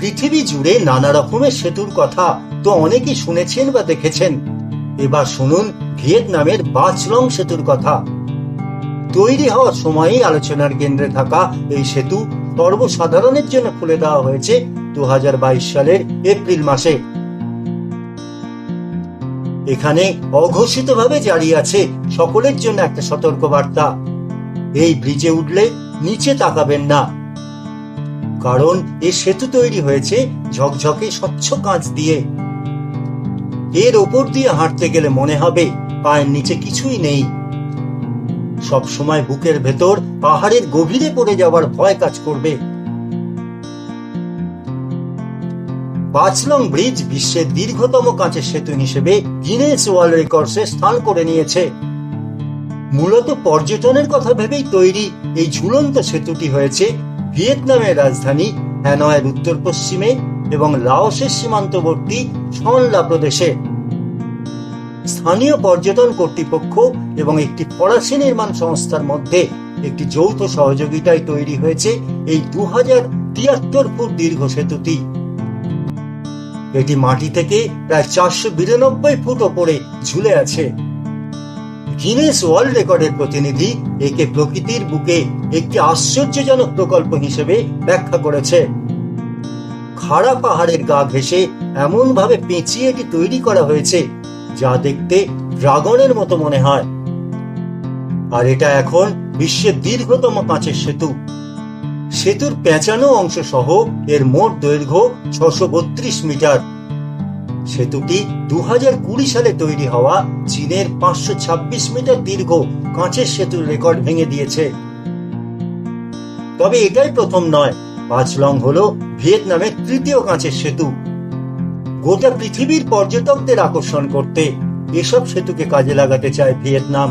পৃথিবী জুড়ে নানা রকমের সেতুর কথা তো অনেকেই শুনেছেন বা দেখেছেন। এবার শুনুন ভিয়েতনামের বাচলং সেতুর কথা। তৈরি হওয়ার সময়ই আলোচনার কেন্দ্রে থাকা এই সেতু সর্বসাধারণের জন্য খুলে দেওয়া হয়েছে দু হাজার বাইশ সালের এপ্রিল মাসে। এখানে অঘোষিতভাবে জারি আছে সকলের জন্য একটা সতর্কবার্তা। এই ব্রিজে উঠলে নিচে তাকাবেন না। কারণ এ সেতু তৈরি হয়েছে ঝকঝকে স্বচ্ছ কাঁচ দিয়ে। এর ওপর দিয়ে হাঁটতে গেলে মনে হবে পায়ের নিচে কিছুই নেই। সব সময় বুকের ভেতর পাহাড়ের গভীরে পড়ে যাওয়ার ভয় কাজ করবে। পাঁচলং ব্রিজ বিশ্বের দীর্ঘতম কাঁচের সেতু হিসেবে গিনেস ওয়ার্ল্ড রেকর্ডসে স্থান করে নিয়েছে। মূলত পর্যটনের কথা ভেবেই তৈরি এই ঝুলন্ত সেতুটি হয়েছে ভিয়েতনামের রাজধানী হ্যানয়ের উত্তর পশ্চিমে এবং লাওসের সীমান্তবর্তী সনলা প্রদেশে। স্থানীয় পর্যটন কর্তৃপক্ষ এবং একটি ফরাসি নির্মাণ সংস্থার মধ্যে একটি যৌথ সহযোগিতায় তৈরি হয়েছে এই দু হাজার তিয়াত্তর ফুট দীর্ঘ সেতুটি। এটি মাটি থেকে প্রায় চারশো বিরানব্বই ফুট ওপরে ঝুলে আছে। গিনেস ওয়ার্ল্ড রেকর্ডের প্রতিনিধি একে প্রকৃতির বুকে একটি আশ্চর্যজনক প্রকল্প হিসেবে ব্যাখ্যা করেছে। খাড়া পাহাড়ের গা ঘেঁষে এমন ভাবে পেঁচিয়ে এটি তৈরি করা হয়েছে, যা দেখতে ড্রাগনের মতো মনে হয়। আর এটা এখন বিশ্বের দীর্ঘতম কাঁচের সেতু। সেতুর পেঁচানো অংশ সহ এর মোট দৈর্ঘ্য ছশো মিটার। সেতুটি দু সালে তৈরি হওয়া চীনের পাঁচশো ছাব্বিশ মিটার দীর্ঘ কাঁচের সেতুর রেকর্ড ভেঙে দিয়েছে। তবে এটাই প্রথম নয় পাঁচলং হল ভিয়েতনামের তৃতীয় কাঁচের সেতু। গোটা পৃথিবীর পর্যটকদের আকর্ষণ করতে এসব সেতুকে কাজে লাগাতে চায় ভিয়েতনাম।